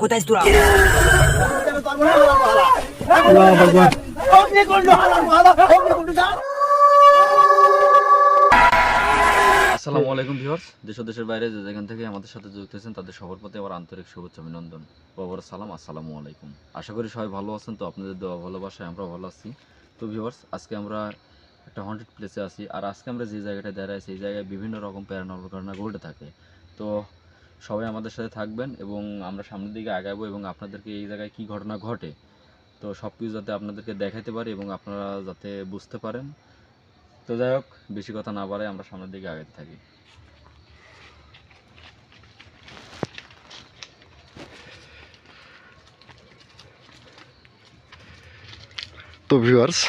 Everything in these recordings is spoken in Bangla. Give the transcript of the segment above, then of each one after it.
কোথায় তোরা? আসসালামু আলাইকুম, ভিউয়ার্স। দেশ দেশের বাইরে যে যেখান থেকে আমাদের সাথে যুক্ত হয়েছেন, তাদের সবার প্রতি আমার আন্তরিক শুভেচ্ছা, অভিনন্দন বাবার সালাম, আসসালামু আলাইকুম। আশা করি সবাই ভালো আছেন, তো আপনাদের দেওয়া ভালোবাসায় আমরা ভালো আছি। তো, ভিউয়ার্স, আজকে আমরা একটা হন্টেড প্লেসে আছি, আর আজকে আমরা যে জায়গাটায় দাঁড়াই, সেই জায়গায় বিভিন্ন রকম প্যারানর্মাল ঘটনা ঘটে থাকে। তো সবাই আমাদের সাথে থাকবেন এবং আমরা সামনের দিকে আগাবো এবং আপনাদেরকে এই জায়গায় কি ঘটনা ঘটে, তো সব কিছু যাতে আপনাদেরকে দেখাতে পারি এবং আপনারা যাতে বুঝতে পারেন। তো যাই হোক, বেশি কথা না বাড়াই আমরা সামনের দিকে আগাতে থাকি। তো ভিউয়ার্স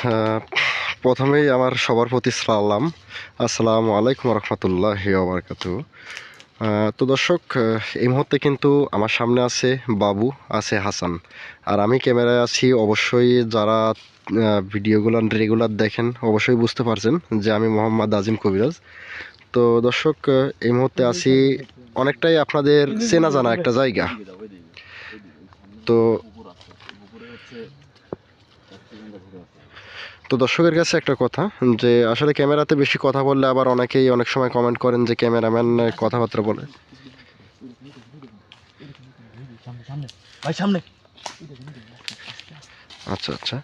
প্রথমেই আমার সবার প্রতি সালাম। আসসালামু আলাইকুম রহমতুল্লাহ বারকাতু তো দর্শক এই মুহূর্তে কিন্তু আমার সামনে আছে বাবু, আছে হাসান। আর আমি ক্যামেরায় আছি, অবশ্যই যারা ভিডিওগুলো রেগুলার দেখেন, অবশ্যই বুঝতে পারছেন যে আমি মোহাম্মদ আজিম কবিরাজ। তো দর্শক এই মুহূর্তে আছি অনেকটাই আপনাদের চেনা জানা একটা জায়গা। তো তো দর্শকের কাছে একটা কথা যে আসলে ক্যামেরাতে বেশি কথা বললে আবার অনেকেই অনেক সময় কমেন্ট করেন যে ক্যামেরাম্যান কথাবার্তা বলে। আচ্ছা আচ্ছা।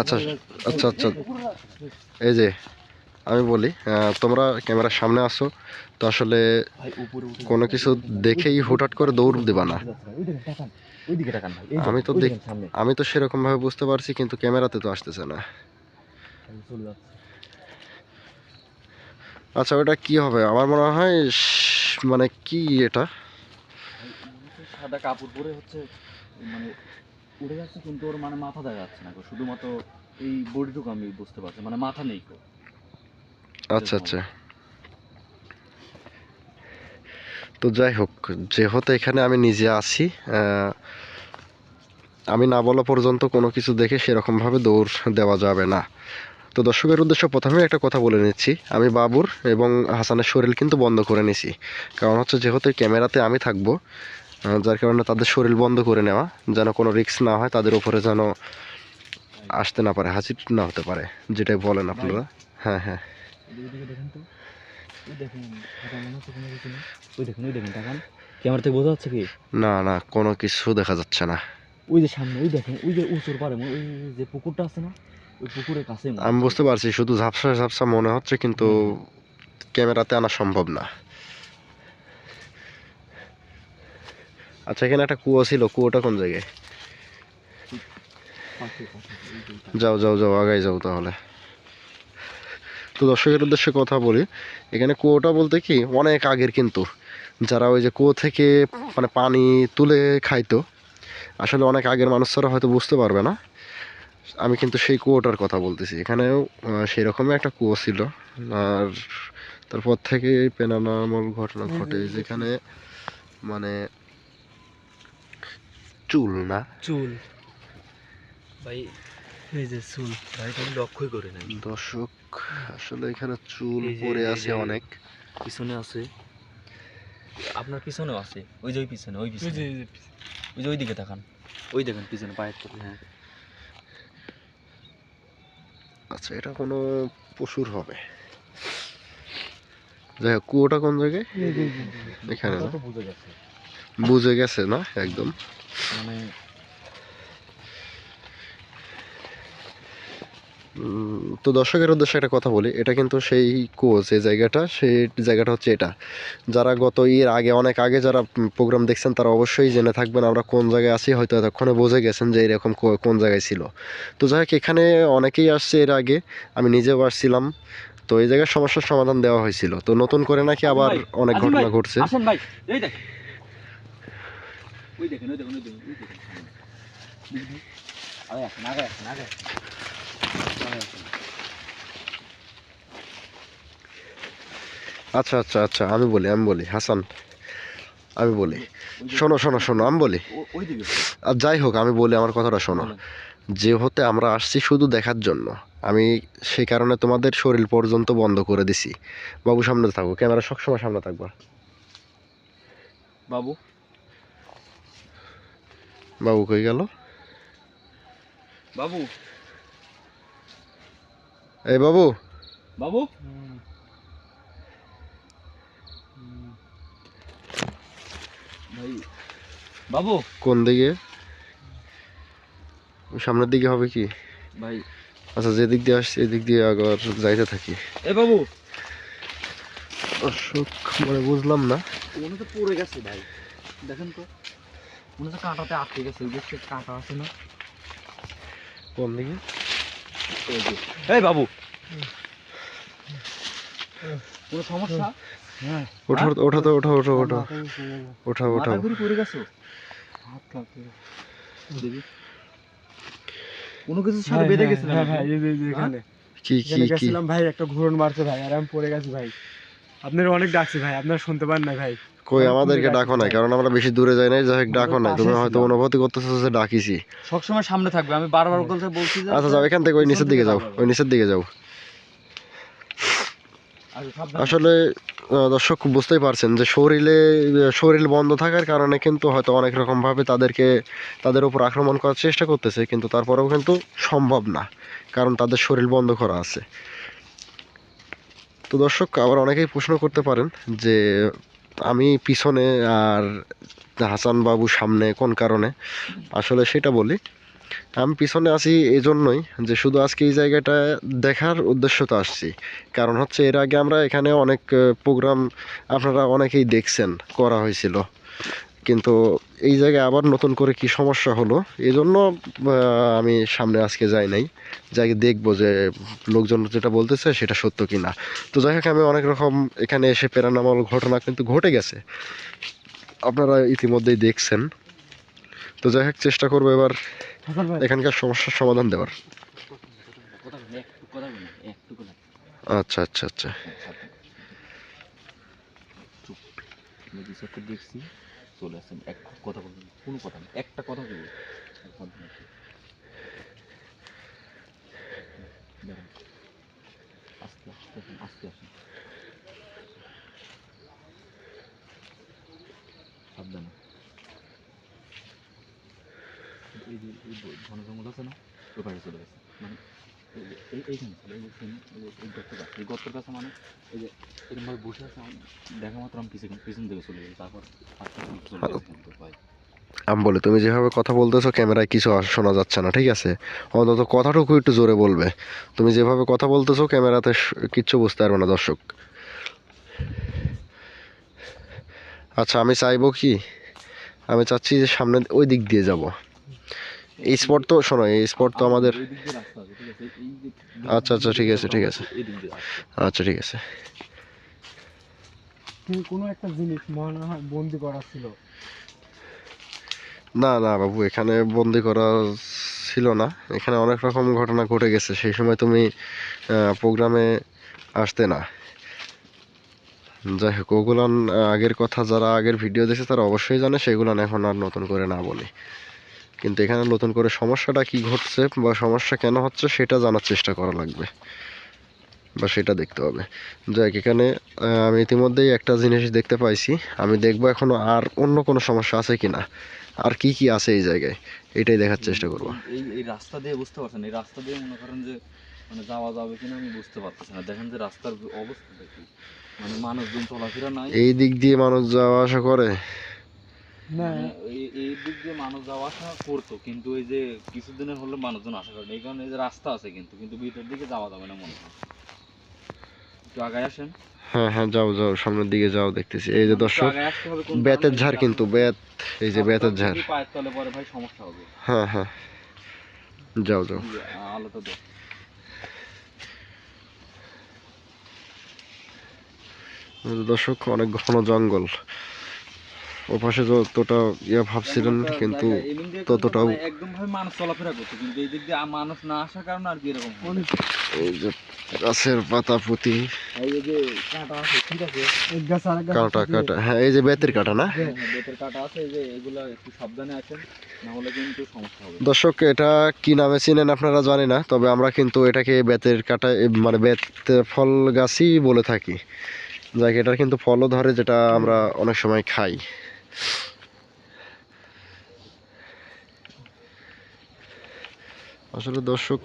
আচ্ছা আচ্ছা আচ্ছা। এই যে আমি বলি তোমরা ক্যামেরার সামনে আসো, তো আসলে কোনো কিছু দেখেই হুটহাট করে দৌড় দেবা না। আমি তো দেখ আমি তো সেরকম ভাবে বুঝতে পারছি, কিন্তু ক্যামেরাতে তো আসতেছে না। আচ্ছা ওটা কি হবে? আমার মনে হয় মানে কি এটা? সাদা কাপড় পরে হচ্ছে মানে উড়ে যাচ্ছে, কিন্তু ওর মানে মাথা দেখা যাচ্ছে না শুধুমাত্র এই বডিটুকু আমি বুঝতে পারছি মানে মাথা নেই। আচ্ছা আচ্ছা। তো যাই হোক যেহেতু এখানে আমি নিজে আছি আমি না বলা পর্যন্ত কোনো কিছু দেখে সেরকমভাবে দৌড় দেওয়া যাবে না। তো দর্শকের উদ্দেশ্যে প্রথমে একটা কথা বলে নিচ্ছি। আমি বাবুর এবং হাসানের শরীর কিন্তু বন্ধ করে নিছি। কারণ হচ্ছে যেহেতু ক্যামেরাতে আমি থাকব যার কারণে তাদের শরীর বন্ধ করে নেওয়া যেন কোনো রিস্ক না হয় তাদের উপরে যেন আসতে না পারে হাজির না হতে পারে যেটাই বলেন আপনারা। হ্যাঁ হ্যাঁ। ওইদিকে দেখেন তো। ওই দেখেন টাকা মনে হচ্ছে কোনো কিছু নেই ওই দেখেন ওই দেখেন টাকান ক্যামেরা থেকে বোঝা যাচ্ছে কি? না না কোনো কিছু দেখা যাচ্ছে না। ওই যে সামনে ওই দেখেন ওই যে উঁচুর পারে ওই যে পুকুরটা আছে না ওই পুকুরের কাছে আমি বুঝতে পারছি শুধু ঝাপসা ঝাপসা মনে হচ্ছে কিন্তু ক্যামেরাতে আনা সম্ভব না। আচ্ছা এখানে একটা কুয়ো ছিল কুয়োটা কোন জায়গায়? যাও যাও যাও আগাই যাও তাহলে। তো দর্শকের উদ্দেশ্যে কথা বলি। এখানে কুয়োটা বলতে কি অনেক আগের কিন্তু। যারা ওই যে কুয়ো থেকে মানে পানি তুলে খাইতো আসলে অনেক আগের মানুষরা হয়তো বুঝতে পারবে না। আমি কিন্তু সেই কুয়োটার কথা বলতেছি। এখানেও আহ, সেই রকমই একটা কুয়ো ছিল। আর তারপর থেকে পেনানামল ঘটনা ঘটে যেখানে মানে চুল না? চুল। ভাই এই যে চুল লক্ষ্যই করে নাই। দর্শক আসলে এখানে চুল পড়ে আছে অনেক। পিছনে আছে। আপনার পিছনেও আছে? ওই যে ওই পিছনে ওই পিছনে। ওই যে ওই দিকে তাকান ওই দেখেন পিছনে পায়ের তলে হ্যাঁ। আচ্ছা এটা কোনো পশুর হবে। যাই হোক কুয়োটা কোন জায়গায়? এখানে বুঝে গেছে। বুঝে গেছে না? একদম। মানে তো দর্শকের উদ্দেশ্যে একটা কথা বলি এটা কিন্তু সেই কোচ এই জায়গাটা সেই জায়গাটা হচ্ছে এটা। যারা গত এর আগে অনেক আগে যারা প্রোগ্রাম দেখছেন তারা অবশ্যই জেনে থাকবেন আমরা কোন জায়গায় আছি হয়তো এতক্ষণে বুঝে গেছেন যে এরকম কোন জায়গায় ছিল। তো যাই হোক এখানে অনেকেই আসছে এর আগে আমি নিজেও আসছিলাম। তো এই জায়গায় সমস্যার সমাধান দেওয়া হয়েছিল। তো নতুন করে নাকি আবার অনেক ঘটনা ঘটছে। দেখেন। আচ্ছা আচ্ছা আচ্ছা আমি বলি আমি বলি হাসান আমি বলি। শোনো শোনো শোনো আমি বলি। আর যাই হোক আমি বলি আমার কথাটা শোনো। যে হতে আমরা আসছি শুধু দেখার জন্য আমি সেই কারণে তোমাদের শরীর পর্যন্ত বন্ধ করে দিছি। বাবু সামনে থাকব ক্যামেরা সবসময় সামনে থাকব। বাবু? বাবু কই গেল? বাবু? এই বাবু। বাবু? ভাই বাবু? কোন দিকে? সামনের দিকে হবে কি? ভাই। আচ্ছা যেদিক দিয়ে আসছি এদিক দিয়ে আবার যাইতে থাকি। এ বাবু। অশোক মানে বুঝলাম না। মনে তো পড়ে গেছে ভাই। দেখেন তো মনে তো কাঁটাতে আটকে গেছে কাঁটা আছে না। কোন দিকে? এই বাবু। কোনো সমস্যা? ওঠো ওঠা তো ওঠা ওঠা ওঠা। ওঠা ওঠা। পড়ে গেছো? হাত কোনো কিছু সাথে বেঁধে গেছে হ্যাঁ হ্যাঁ এই যে- এখানে। কি কি? গেছিলাম ভাই একটা ঘুরন মারছে ভাই। আর আমি পড়ে গেছি ভাই। আপনার অনেক ডাকছি ভাই আপনারা শুনতে পান না ভাই। কই আমাদেরকে ডাকো নাই কারণ আমরা বেশি দূরে যাই নাই যাই হোক ডাকো নাই তুমি হয়তো অনুভূতি করতেছো যে ডাকিছি। সবসময় সামনে থাকবে আমি বারবার বলতে বলছি যে আচ্ছা যাও এখান থেকে ওই নিচের দিকে যাও ওই নিচের দিকে যাও। আচ্ছা, আসলে দর্শক বুঝতেই পারছেন যে শরীরে শরীর বন্ধ থাকার কারণে কিন্তু হয়তো অনেক রকম ভাবে তাদেরকে তাদের উপর আক্রমণ করার চেষ্টা করতেছে কিন্তু তারপরেও কিন্তু সম্ভব না কারণ তাদের শরীর বন্ধ করা আছে। তো দর্শক, আবার অনেকেই প্রশ্ন করতে পারেন যে আমি পিছনে আর হাসান বাবু সামনে কোন কারণে? আসলে সেটা বলি। আমি পিছনে আছি এই জন্যই যে শুধু আজকে এই জায়গাটা দেখার উদ্দেশ্য তো আসছি। কারণ হচ্ছে এর আগে আমরা এখানে অনেক প্রোগ্রাম আপনারা অনেকেই দেখছেন, করা হয়েছিল। কিন্তু এই জায়গায় আবার নতুন করে কি সমস্যা হলো? এই জন্য আমি সামনে আজকে যাই নাই। যাই দেখব যে লোকজন যেটা বলতেছে সেটা সত্য কি না তো যাই হোক, আমি অনেক রকম এখানে এসে প্যারানামাল ঘটনা কিন্তু ঘটে গেছে। আপনারা ইতিমধ্যেই দেখছেন। তো যাই হোক, চেষ্টা করব এবার এখানকার সমস্যার সমাধান দেওয়ার। আচ্ছা আচ্ছা আচ্ছা। দেখছি। চলে আসেন এক কথা বলবেন কোনো কথা নেই একটা কথা বলব সাবধানে। দাঁড়ান। আস্তে আস্তে আস্তে এই যে ঘন জঙ্গল আছে না, ওই পাশে চলে গেছে মানে এইখানে ছিল এই গর্তের কাছে এই গর্তের কাছে মানে এই যে এরকম ভাবে বসে আছে আমি দেখা মাত্র আমি পিছন পিছন দিকে চলে গেছি তারপর আস্তে আস্তে চলে গেছে কিন্তু ভাই। আমি বলি তুমি যেভাবে কথা বলতেছো ক্যামেরায় কিছু শোনা যাচ্ছে না ঠিক আছে? অন্তত কথাটুকু একটু জোরে বলবে। তুমি যেভাবে কথা বলতেছো ক্যামেরাতে কিচ্ছু বুঝতে পারবে না দর্শক। আচ্ছা আমি চাইব কি? আমি চাচ্ছি যে সামনে ওই দিক দিয়ে যাব। এই স্পট তো শোনো এই স্পট তো আমাদের আচ্ছা, আচ্ছা, ঠিক আছে, ঠিক আছে। আচ্ছা ঠিক আছে। কোনো একটা জিনিস মনে হয় বন্দি করা ছিল? না না বাবু এখানে বন্দি করা ছিল না। এখানে অনেক রকম ঘটনা ঘটে গেছে সেই সময় তুমি প্রোগ্রামে আসতে না। যাই হোক ওগুলান আগের কথা যারা আগের ভিডিও দেখছে তারা অবশ্যই জানে সেগুলান এখন আর নতুন করে না বলি। কিন্তু এখানে নতুন করে সমস্যাটা কি ঘটছে বা সমস্যা কেন হচ্ছে সেটা জানার চেষ্টা করা লাগবে বা সেটা দেখতে হবে। যাই এখানে আমি ইতিমধ্যেই একটা জিনিস দেখতে পাইছি। আমি দেখব এখনও আর অন্য কোনো সমস্যা আছে কিনা আর কি কি আছে এই জায়গায় এটাই দেখার চেষ্টা করব। এই রাস্তা দিয়ে বুঝতে পারছেন এই রাস্তা দিয়ে মনে করেন যে মানে যাওয়া যাবে কিনা আমি বুঝতে পারতেছি না। দেখেন যে রাস্তার অবস্থাটা কি মানে মানুষজন চলাফেরা নাই। এই দিক দিয়ে মানুষ যাওয়া আসা করে না এই- এই দিক দিয়ে মানুষ যাওয়া আসা করতো কিন্তু এই যে কিছুদিনের হলো মানুষজন আসা করেন এই কারণে এই যে রাস্তা আছে কিন্তু কিন্তু ভিতর দিকে যাওয়া যাবে না মনে হয়। একটু আগায় আসেন। হ্যাঁ হ্যাঁ যাও যাও সামনের দিকে যাও দেখতেছি। এই যে দর্শক বেতের ঝাড় কিন্তু বেত এই যে বেতের ঝাড়। পায়ের তলে পরে ভাই সমস্যা হবে। হ্যাঁ হ্যাঁ। যাও যাও। দর্শক অনেক ঘন জঙ্গল। ওপাশে যতটা ইয়া ভাবছিলেন কিন্তু ততটাও- মানে মানুষ চলাফেরা করছে কিন্তু এই দিক দিয়ে মানুষ না আসার কারণে আর কি এরকম এই যে গাছের পাতা পুঁতি। এই যে কাঁটা আছে ঠিক আছে? কাঁটা কাটা। হ্যাঁ এই যে বেতের কাটা না? হ্যাঁ, হ্যাঁ, বেতের কাঁটা আছে এই যে এগুলা একটু সাবধানে আছেন না হলে কিন্তু সমস্যা হবে। দর্শক এটা কি নামে চিনেন আপনারা জানি না তবে আমরা কিন্তু এটাকে বেতের কাটা মানে বেত ফল গাছই বলে থাকি। যাক এটার কিন্তু ফলও ধরে যেটা আমরা অনেক সময় খাই। আসলে দর্শক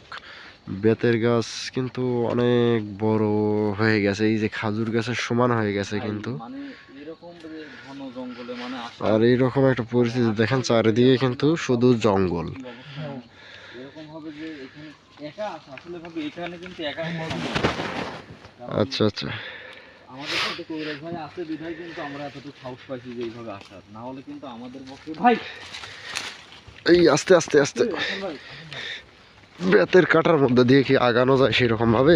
বেতের গাছ কিন্তু অনেক বড় হয়ে গেছে। এই যে খাজুর গাছের সমান হয়ে গেছে কিন্তু। মানে মানে আর এইরকম একটা পরিস্থিতি দেখেন চারিদিকে কিন্তু শুধু জঙ্গল। আচ্ছা আচ্ছা। আমাদের সাথে কবিরাজ ভাই আছে বিধায় কিন্তু আমরা এতটুকু সাহস পাইছি যে এইভাবে আসার। না হলে কিন্তু আমাদের পক্ষে ভাই! এই আস্তে আস্তে আস্তে। বেতের কাটার মধ্যে দিয়ে কি আগানো যায় সেরকম ভাবে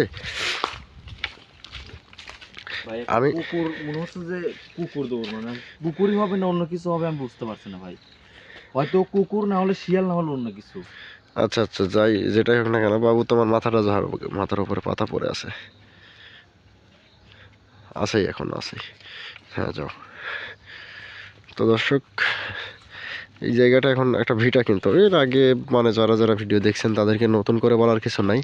আমি- আমি কুকুর মনে হচ্ছে যে কুকুর দৌড় মানে কুকুরই হবে না অন্য কিছু হবে আমি বুঝতে পারছি না ভাই। হয়তো কুকুর না হলে শিয়াল না হলে অন্য কিছু। আচ্ছা আচ্ছা যাই যেটাই হোক না কেন বাবু তোমার মাথাটা ঝাড় মাথার উপরে পাতা পড়ে আছে। আছেই এখন আছেই। হ্যাঁ যাও। তো দর্শক এই জায়গাটা এখন একটা ভিটা কিন্তু। এর আগে মানে যারা যারা ভিডিও দেখছেন তাদেরকে নতুন করে বলার কিছু নাই।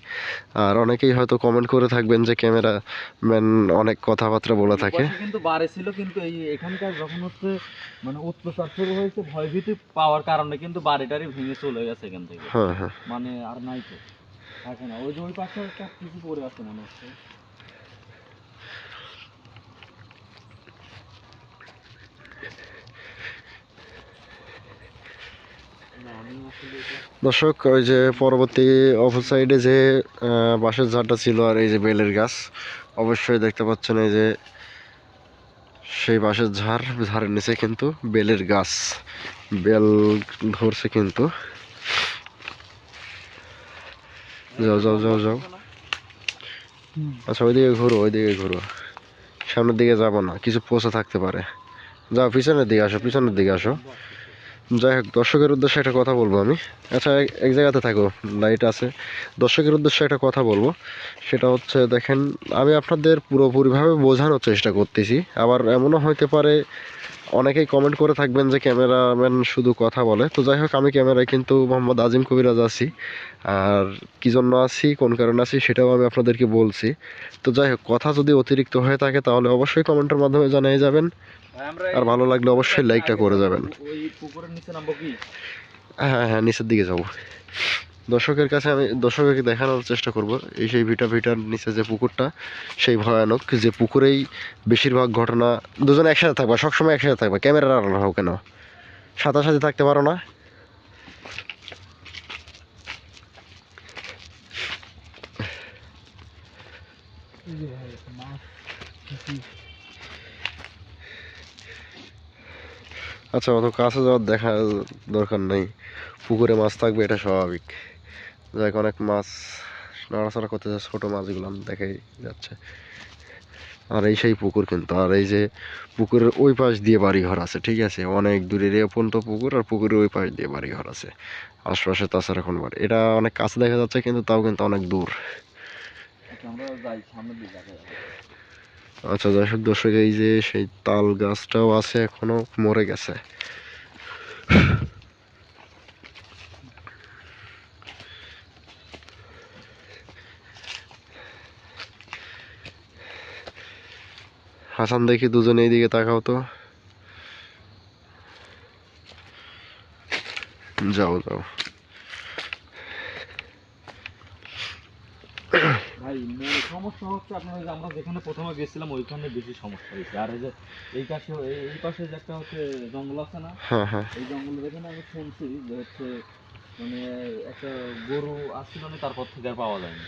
আর অনেকেই হয়তো কমেন্ট করে থাকবেন যে ক্যামেরা ম্যান অনেক কথাবার্তা বলে থাকে। কিন্তু বাড়ে ছিল কিন্তু এই এখানকার যখন হচ্ছে মানে অত্যাচার শুরু হয়েছে ভয়ভীতি পাওয়ার কারণে কিন্তু বাড়িটারি ভেঙে চলে গেছে এখান থেকে। হ্যাঁ হ্যাঁ। মানে আর নাই তো। থাকে না। ওই যে ওই পাশে একটা কিছু পড়ে আছে মনে হচ্ছে না, আমি আসলে এটা- দর্শক, ওই যে পরবর্তী অপর সাইডে যে বাঁশের ঝাড়টা ছিল আর এই যে বেলের গাছ, অবশ্যই দেখতে পাচ্ছেন এই যে সেই বাঁশের ঝাড়, ঝাড়ের নিচে কিন্তু বেলের গাছ, বেল ধরছে কিন্তু। যাও যাও যাও যাও। আচ্ছা ওইদিকে ঘুরো ওইদিকে ঘুরো। সামনের দিকে যাব না, কিছু পোষা থাকতে পারে। যাও, পিছনের দিকে আসো, পিছনের দিকে আসো। যাই হোক, দর্শকের উদ্দেশ্যে একটা কথা বলব আমি। আচ্ছা এক- জায়গাতে থাকো, লাইট আছে। দর্শকের উদ্দেশ্যে একটা কথা বলব। সেটা হচ্ছে, দেখেন, আমি আপনাদের পুরোপুরিভাবে বোঝানোর চেষ্টা করতেছি। আবার এমনও হইতে পারে অনেকেই কমেন্ট করে থাকবেন যে ক্যামেরাম্যান শুধু কথা বলে। তো যাই হোক আমি ক্যামেরায় কিন্তু মোহাম্মদ আজিম কবিরাজ আছি। আর কী জন্য আছি কোন কারণে আছি সেটাও আমি আপনাদেরকে বলছি। তো যাই হোক কথা যদি অতিরিক্ত হয়ে থাকে তাহলে অবশ্যই কমেন্টের মাধ্যমে জানিয়ে যাবেন। আর ভালো লাগলে অবশ্যই লাইকটা করে যাবেন। হ্যাঁ হ্যাঁ নিচের দিকে যাব। দর্শকের কাছে আমি দর্শককে দেখানোর চেষ্টা করব। এই সেই ভিটা ভিটার নিচে যে পুকুরটা, সেই ভয়ানক যে পুকুরেই বেশিরভাগ ঘটনা দুজনে একসাথে থাকবা, সবসময় একসাথে থাকবা। ক্যামেরার আড়াল হও কেন? সাথে থাকতে পারো না। আচ্ছা অত কাছে যাওয়ার দেখা দরকার নেই। পুকুরে মাছ থাকবে, এটা স্বাভাবিক। যাই হোক, অনেক মাছ নড়াচড়া করতেছে ছোটো মাছগুলো দেখাই যাচ্ছে। আর এই সেই পুকুর কিন্তু আর এই যে পুকুরের ওই পাশ দিয়ে বাড়ি ঘর আছে ঠিক আছে? অনেক দূরের এ পর্যন্ত পুকুর আর পুকুরের ওই পাশ দিয়ে বাড়ি ঘর আছে। আশপাশে তাছাড়া এখন বাড়ি। এটা অনেক কাছে দেখা যাচ্ছে কিন্তু তাও কিন্তু অনেক দূর। আচ্ছা, আমরা যাই আচ্ছা দর্শক দর্শক এই যে সেই তাল গাছটাও আছে এখনও মরে গেছে। হাসান দেখি দুজনে এইদিকে তাকাও তো। যাও যাও। ভাই সমস্যা হচ্ছে আপনার যে আমরা যেখানে প্রথমে গেছিলাম ওইখানে বেশি সমস্যা হয়েছে। আর এই যে এই পাশে এই- পাশে যে একটা হচ্ছে জঙ্গল আছে না হ্যাঁ হ্যাঁ। এই জঙ্গলের এখানে আমি শুনছি যে হচ্ছে মানে একটা গরু আসছিল না তারপর থেকে আর পাওয়া যায়নি।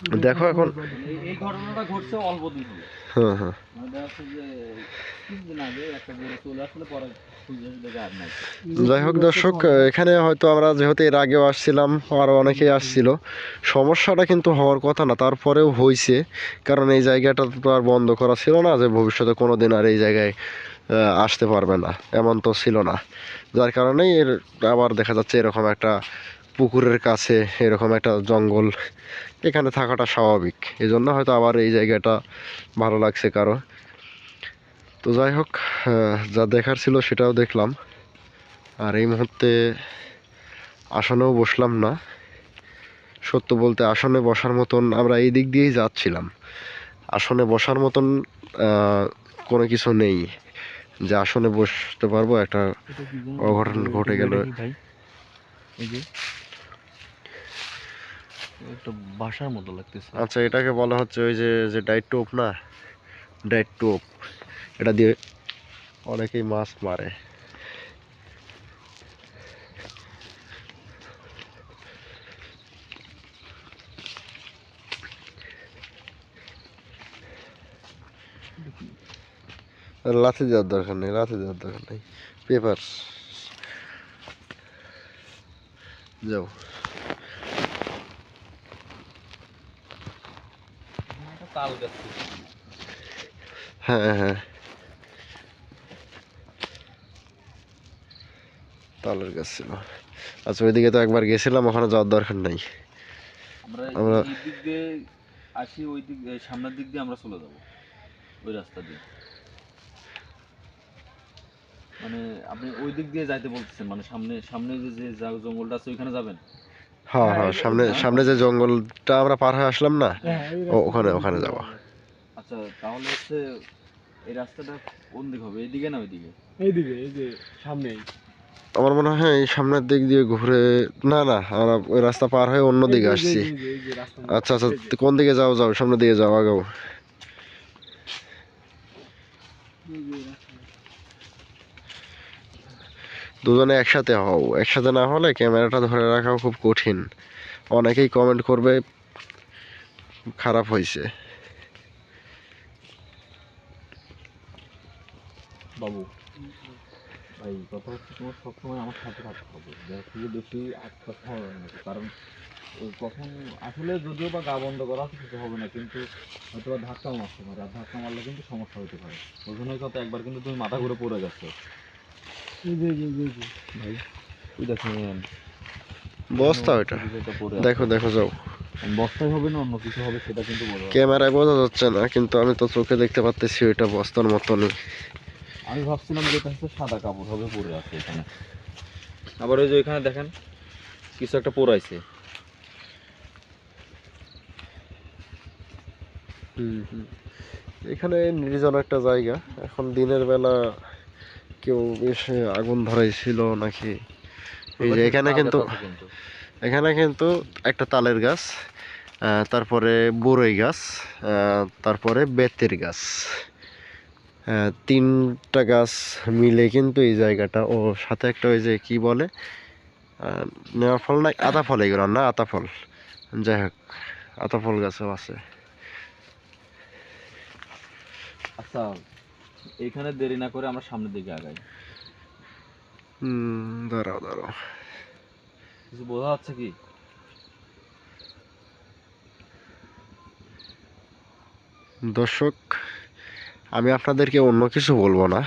দেখো এখন এই- ঘটনাটা ঘটছে অল্প দিন হলো। হ্যাঁ হ্যাঁ। মানে যাই হোক দর্শক এখানে হয়তো আমরা যেহেতু এর আগেও আসছিলাম আরও অনেকেই আসছিল। সমস্যাটা কিন্তু হওয়ার কথা না তারপরেও হয়েছে কারণ এই জায়গাটা তো আর বন্ধ করা ছিল না যে ভবিষ্যতে কোনো দিন আর এই জায়গায় আসতে পারবে না। এমন তো ছিল না। যার কারণেই এর আবার দেখা যাচ্ছে এরকম একটা পুকুরের কাছে এরকম একটা জঙ্গল এখানে থাকাটা স্বাভাবিক। এই জন্য হয়তো আবার এই জায়গাটা ভালো লাগছে কারও। তো যাই হোক যা দেখার ছিল সেটাও দেখলাম। আর এই মুহূর্তে আসনেও বসলাম না। সত্য বলতে আসনে বসার মতন আমরা এই দিক দিয়েই যাচ্ছিলাম। আসনে বসার মতন কোনো কিছু নেই। যে আসনে বসতে পারব একটা অঘটন ঘটে গেল। এই যে একটা বাসার মতো লাগতেছে। আচ্ছা এটাকে বলা হচ্ছে ওই যে যে ডাইট টোপ না? ডাইট টোপ। এটা দিয়ে অনেকেই মাছ মারে। লাথি দেওয়ার দরকার নেই, লাথি দেওয়ার দরকার নেই। পেপার যাও। তাল গাছ হ্যাঁ হ্যাঁ। তালের গাছ ছিল। আচ্ছা ওইদিকে তো একবার গেছিলাম ওখানে যাওয়ার দরকার নাই। আমরা আমরা- দিক দিয়ে আসি ওই দিক সামনের দিক দিয়ে আমরা চলে যাব ওই রাস্তা দিয়ে। মানে আপনি ওই দিক দিয়ে যাইতে বলতেছেন মানে সামনে সামনে যে যে জঙ্গলটা আছে ওইখানে যাবেন? হ্যাঁ হ্যাঁ সামনে সামনে যে জঙ্গলটা আমরা পার হয়ে আসলাম না হ্যাঁ, ওখানে- ওখানে যাব। আচ্ছা তাহলে হচ্ছে এই রাস্তাটা কোন দিক হবে? এইদিকে না ওইদিকে? এইদিকে এই যে সামনেই। আমার মনে হয় এই সামনের দিক দিয়ে ঘুরে না না আমরা ওই রাস্তা পার হয়ে অন্য দিকে আসছি। আচ্ছা আচ্ছা কোন দিকে যাও যাও সামনের দিকে যাও আগাও এই যে রাস্তা। দুজনে একসাথে হও। একসাথে না হলে ক্যামেরাটা ধরে রাখাও খুব কঠিন। অনেকেই কমেন্ট করবে, খারাপ হয়েছে বাবু, ভাই, কথা হচ্ছে তোমার সবসময় আমার সাথে থাকতে হবে। থেকে বেশি আত্মা হবে না। কারণ ওই কখন আসলে যদিও বা গা বন্ধ করা কিছু হবে না, কিন্তু হয়তো বা ধাক্কাও মারতে পারে। আর ধাক্কা মারলে কিন্তু সমস্যা হতে পারে। ওজনের কথা একবার কিন্তু তুমি মাথা ঘুরে পড়ে গেছো ভাই ওই দেখেন। বস্তা ওইটা। দেখো দেখো যাও। বস্তায় হবে না অন্য কিছু হবে সেটা কিন্তু ক্যামেরায় বোঝা যাচ্ছে না কিন্তু আমি তো চোখে দেখতে পাচ্তেছি ওইটা বস্তার মতনই। আমি ভাবছিলাম যে এটা হচ্ছে সাদা কাপড় হবে পরে আছে এখানে। আবার ওই যে এখানে দেখেন কিছু একটা পরাইছে এখানে নির্জন একটা জায়গা। এখন দিনের বেলা কেউ এসে আগুন ধরাইছিল নাকি? এই যে এখানে কিন্তু এখানে কিন্তু একটা তালের গাছ তারপরে বড়ই গাছ তারপরে বেতের গাছ। তিনটা গাছ মিলে কিন্তু এই জায়গাটা। ও সাথে একটা ওই যে কি বলে নেওয়া ফল না আতা ফল এগুলো না আতা ফল। যাই হোক আতা ফল গাছও আছে। আচ্ছা। এখানে দেরি না করে আমরা সামনের দিকে আগাই। হুম দাঁড়াও দাঁড়াও। কিছু বোঝা যাচ্ছে কি? দর্শক আমি আপনাদেরকে অন্য কিছু বলব না।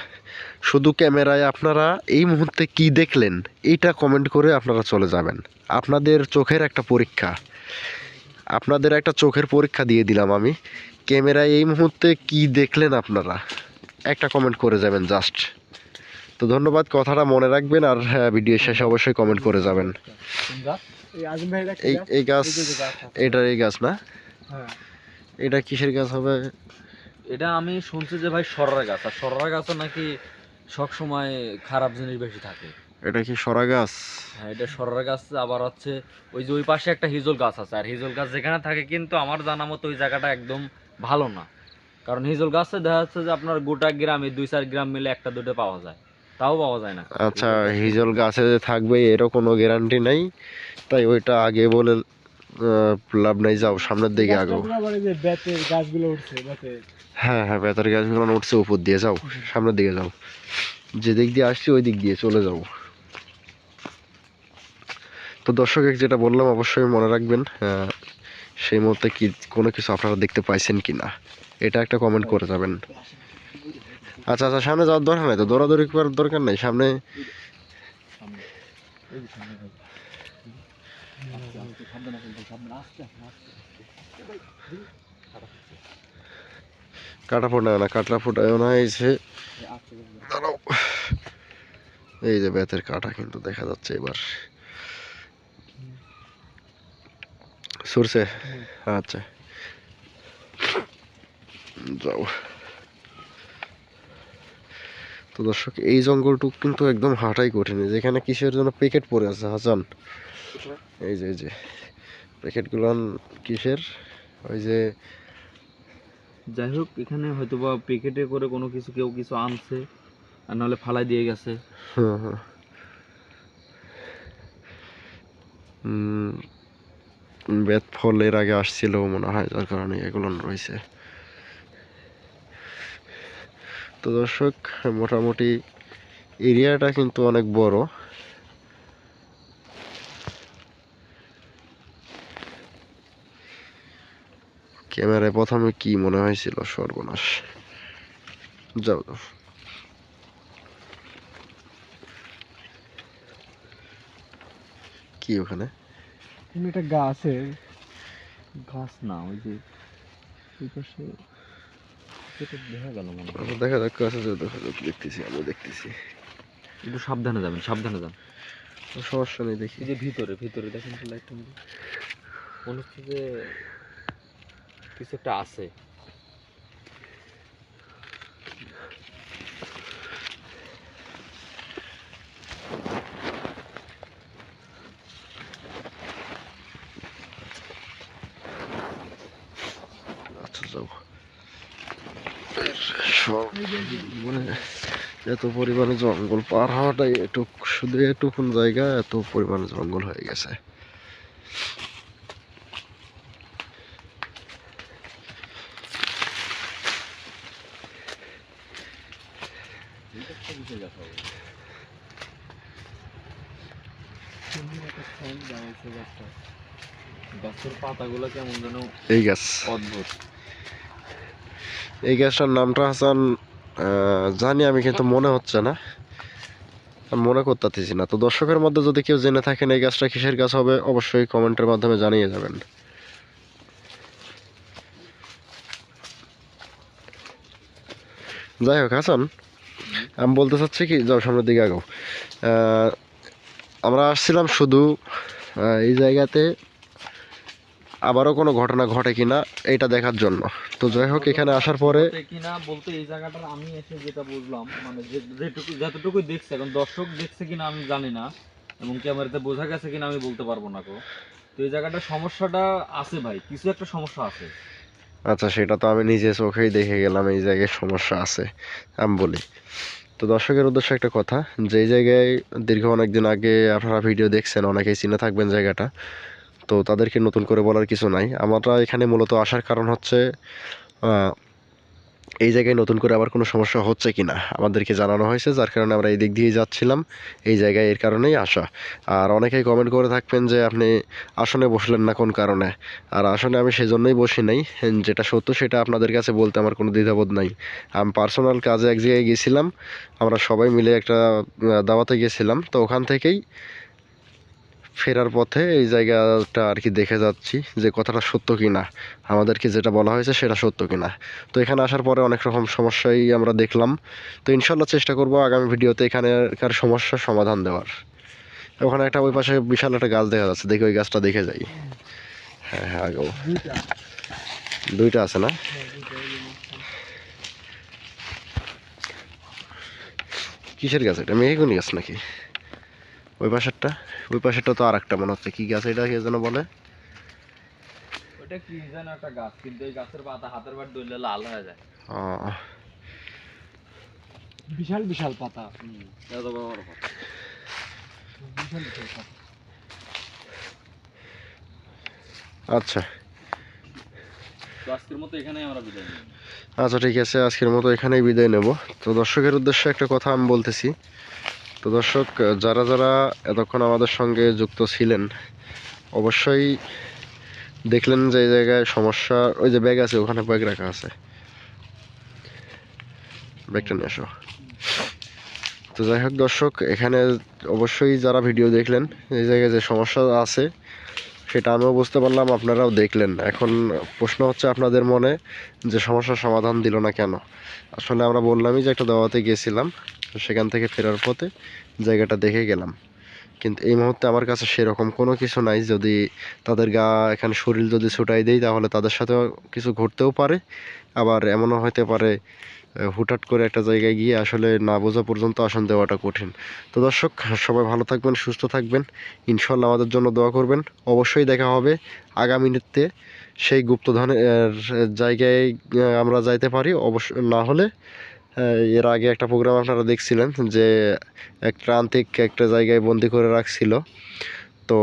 শুধু ক্যামেরায় আপনারা এই মুহূর্তে কি দেখলেন এইটা কমেন্ট করে আপনারা চলে যাবেন। আপনাদের চোখের একটা পরীক্ষা। আপনাদের একটা চোখের পরীক্ষা দিয়ে দিলাম আমি। ক্যামেরায় এই মুহূর্তে কি দেখলেন আপনারা? একটা কমেন্ট করে যাবেন জাস্ট তো ধন্যবাদ কথাটা মনে রাখবেন আর হ্যাঁ, ভিডিও শেষে অবশ্যই কমেন্ট করে যাবেন। এই আজম এই গাছ, এটার এই গাছ না? হ্যাঁ। এটা কিসের গাছ হবে? এটা আমি শুনছি যে ভাই সররা গাছ আর সররা গাছও নাকি সব সময় খারাপ জিনিস বেশি থাকে। এটা কি সরা গাছ? হ্যাঁ এটা সররা গাছ আবার হচ্ছে ওই যে ওই পাশে একটা হিজল গাছ আছে। আর হিজল গাছ যেখানে থাকে কিন্তু আমার জানা মতো ওই জায়গাটা একদম ভালো না। কারণ হিজল গাছে দেখা যাচ্ছে যে আপনার গোটা গ্রামে দুই চার গ্রাম মিলে একটা দুটো পাওয়া যায়। তাও পাওয়া যায় না। আচ্ছা হিজল গাছে যে থাকবে এরও কোনো গ্যারান্টি নাই? তাই ওইটা আগে বলে লাভ নাই যাও সামনের দিকে গাছটা আগো পুরো আবার এই যে বেতের গাছগুলো উঠছে বেতের। হ্যাঁ হ্যাঁ বেতার গাছগুলো উঠছে উপর দিয়ে যাও সামনের দিকে যাও। যে দিক দিয়ে আসছি ওই দিক দিয়ে চলে যাও। তো দর্শক যেটা বললাম অবশ্যই মনে রাখবেন আহ, সেই মুহূর্তে কি কোনো কিছু আপনারা দেখতে পাইছেন কি না এটা একটা কমেন্ট করে যাবেন। আচ্ছা আচ্ছা সামনে যাওয়ার দরকার নাই তো? দৌড়াদৌড়ি করার দরকার নাই? সামনে না না, এই কিন্তু দেখা যাচ্ছে এবার। আচ্ছা। যাও। তো দর্শক এই জঙ্গলটুক কিন্তু একদম হাঁটাই কঠিন। যেখানে কিসের জন্য প্যাকেট পড়ে আছে হাসান? এই যে এই যে প্যাকেটগুলো কিসের? ওই যে যাই হোক এখানে হয়তো বা প্যাকেটে করে কোনো কিছু কেউ কিছু আনছে আর নাহলে ফালাই দিয়ে গেছে। হুম উম, বেত ফল এর আগে আসছিল মনে হয় যার কারণে এগুলো রয়েছে। তো দর্শক, মোটামুটি এরিয়াটা কিন্তু অনেক বড়। ক্যামেরায় প্রথমে কি মনে হয়েছিল? সর্বনাশ। যাও যাও কি ওখানে? একটা গাছের গাছ না, ওই যে ওই পাশে দেখা আচ্ছা দেখা যাক কাছে দেখা যাক দেখতেছি আমি দেখতেছি। একটু সাবধানে যাবেন সাবধানে যান। সমস্যা নেই দেখি। যে ভিতরে ভিতরে দেখেন তো লাইটটা মনে হচ্ছে যে কিছু একটা আছে আচ্ছা যাও সব মানে এত পরিমাণে জঙ্গল পার হওয়াটাই একটু শুধু এটুকুন জায়গা এত পরিমাণে জঙ্গল হয়ে গেছে। গাছের পাতাগুলো কেমন যেন এই গাছ। অদ্ভুত এই গ্যাসটার নামটা হাসান জানি আমি কিন্তু মনে হচ্ছে না। মনে করতেছি না। তো দর্শকের মধ্যে যদি কেউ জেনে থাকেন এই গাছটা কিসের গাছ হবে, অবশ্যই কমেন্টের মাধ্যমে জানিয়ে যাবেন। যাই হোক, হাসান, আমি বলতে চাচ্ছি কি, যাও সামনের দিকে আগাও। আমরা আসছিলাম শুধু এই জায়গাতে আবারও কোনো ঘটনা ঘটে কিনা এটা দেখার জন্য। তো যাই হোক এখানে আসার পরে কিনা বলতে এই জায়গাটার আমি এসে যেটা বুঝলাম মানে যেটুকু যতটুকু দেখছে এখন দর্শক দেখছে কিনা আমি জানি না এবং ক্যামেরাতে বোঝা গেছে কিনা আমি বলতে পারব না কো তো এই জায়গাটার সমস্যাটা আছে ভাই কিছু একটা সমস্যা আছে। আচ্ছা সেটা তো আমি নিজে চোখেই দেখে গেলাম এই জায়গায় সমস্যা আছে আমি বলি। তো দর্শকের উদ্দেশ্যে একটা কথা যে জায়গায় দীর্ঘ অনেক দিন আগে আপনারা ভিডিও দেখছেন অনেকেই চিনে থাকবেন জায়গাটা। তো তাদেরকে নতুন করে বলার কিছু নাই। আমরা এখানে মূলত আসার কারণ হচ্ছে এই জায়গায় নতুন করে আবার কোনো সমস্যা হচ্ছে কি না আমাদেরকে জানানো হয়েছে, যার কারণে আমরা এই দিক দিয়েই যাচ্ছিলাম। এই জায়গায় এর কারণেই আসা। আর অনেকেই কমেন্ট করে থাকবেন যে, আপনি আসনে বসলেন না কোন কারণে? আর আসনে আমি সেজন্যই বসি নাই, যেটা সত্য সেটা আপনাদের কাছে বলতে আমার কোনো দ্বিধাবোধ নাই। আমি পার্সোনাল কাজে এক জায়গায় গেছিলাম, আমরা সবাই মিলে একটা দাওয়াতে গেছিলাম। তো ওখান থেকেই ফেরার পথে এই জায়গাটা আর কি দেখে যাচ্ছি যে কথাটা সত্য কি না আমাদেরকে যেটা বলা হয়েছে সেটা সত্য কি না তো এখানে আসার পরে অনেক রকম সমস্যাই আমরা দেখলাম। তো ইনশাল্লাহ চেষ্টা করব আগামী ভিডিওতে এখানকার সমস্যার সমাধান দেওয়ার। ওখানে একটা ওই পাশে বিশাল একটা গাছ দেখা যাচ্ছে। দেখি ওই গাছটা দেখে যাই। হ্যাঁ হ্যাঁ আগেও। দুইটা আছে না। কিসের গাছ এটা? মেহগুনি গাছ নাকি? ওই পাশেরটা? ওই পাশেরটা তো আর একটা মনে হচ্ছে। কি গাছ এটা কে যেন বলে? ওটা কি যেন একটা গাছ কিন্তু এই গাছের পাতা হাতের বার দইলে লাল হয়ে যায়। আহ, বিশাল বিশাল পাতা। এত বড় বড় পাতা। বিশাল বিশাল পাতা। আচ্ছা। আজকের মতো এখানেই বিদায় আচ্ছা ঠিক আছে। আজকের মতো এখানেই বিদায় নেব। তো দর্শকের উদ্দেশ্যে একটা কথা আমি বলতেছি। তো দর্শক, যারা যারা এতক্ষণ আমাদের সঙ্গে যুক্ত ছিলেন, অবশ্যই দেখলেন যে এই জায়গায় সমস্যা, ওই যে ব্যাগ আছে, ওখানে ব্যাগ রাখা আছে। ব্যাগটা নিয়ে আসো। তো যাই হোক দর্শক, এখানে অবশ্যই যারা ভিডিও দেখলেন, এই জায়গায় যে সমস্যা আছে, সেটা আমিও বুঝতে পারলাম, আপনারাও দেখলেন। এখন প্রশ্ন হচ্ছে আপনাদের মনে যে সমস্যার সমাধান দিল না কেন? আসলে আমরা বললামই যে একটা দাওয়াতে গিয়েছিলাম। তো সেখান থেকে ফেরার পথে জায়গাটা দেখে গেলাম। কিন্তু এই মুহূর্তে আমার কাছে সেরকম কোনো কিছু নাই। যদি তাদের গা এখানে শরীর যদি ছুটাই দেই, তাহলে তাদের সাথেও কিছু ঘটতেও পারে। আবার এমনও হতে পারে হুটহাট করে একটা জায়গায় গিয়ে আসলে না বোঝা পর্যন্ত আসন দেওয়াটা কঠিন। তো দর্শক, সবাই ভালো থাকবেন, সুস্থ থাকবেন। ইনশাল্লাহ আমাদের জন্য দোয়া করবেন। অবশ্যই দেখা হবে আগামী নৃত্যে সেই গুপ্তধনের জায়গায় আমরা যাইতে পারি। অবশ্য না হলে এর আগে একটা প্রোগ্রাম আপনারা দেখছিলেন যে এক তান্ত্রিক একটা জায়গায় বন্দি করে রাখছিল। তো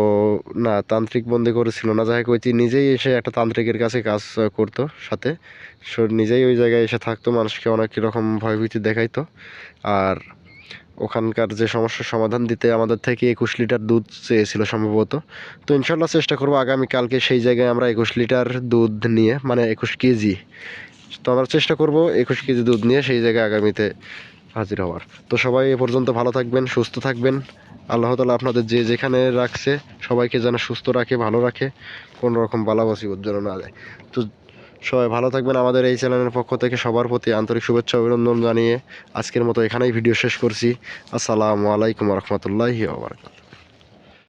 না, তান্ত্রিক বন্দি করেছিল। না যাই যে নিজেই এসে একটা তান্ত্রিকের কাছে কাজ করতো সাথে। সে নিজেই ওই জায়গায় এসে থাকতো, মানুষকে অনেক রকম ভয়ভীতি দেখাইতো। আর ওখানকার যে সমস্যার সমাধান দিতে আমাদের থেকে একুশ লিটার দুধ চেয়েছিল সম্ভবত। তো ইনশাল্লাহ চেষ্টা করব আগামীকালকে সেই জায়গায় আমরা একুশ লিটার দুধ নিয়ে মানে একুশ কেজি তো আমরা চেষ্টা করব একুশ কেজি দুধ নিয়ে সেই জায়গায় আগামীতে হাজির হওয়ার। তো সবাই এ পর্যন্ত ভালো থাকবেন, সুস্থ থাকবেন। আল্লাহ তালা আপনাদের যে যেখানে রাখছে সবাইকে যেন সুস্থ রাখে, ভালো রাখে, কোনো রকম বালাবাসি যেন না দেয়। তো সবাই ভালো থাকবেন। আমাদের এই চ্যানেলের পক্ষ থেকে সবার প্রতি আন্তরিক শুভেচ্ছা, অভিনন্দন জানিয়ে আজকের মতো এখানেই ভিডিও শেষ করছি। আসসালামু আলাইকুম রহমতুল্লাহি আবরকাত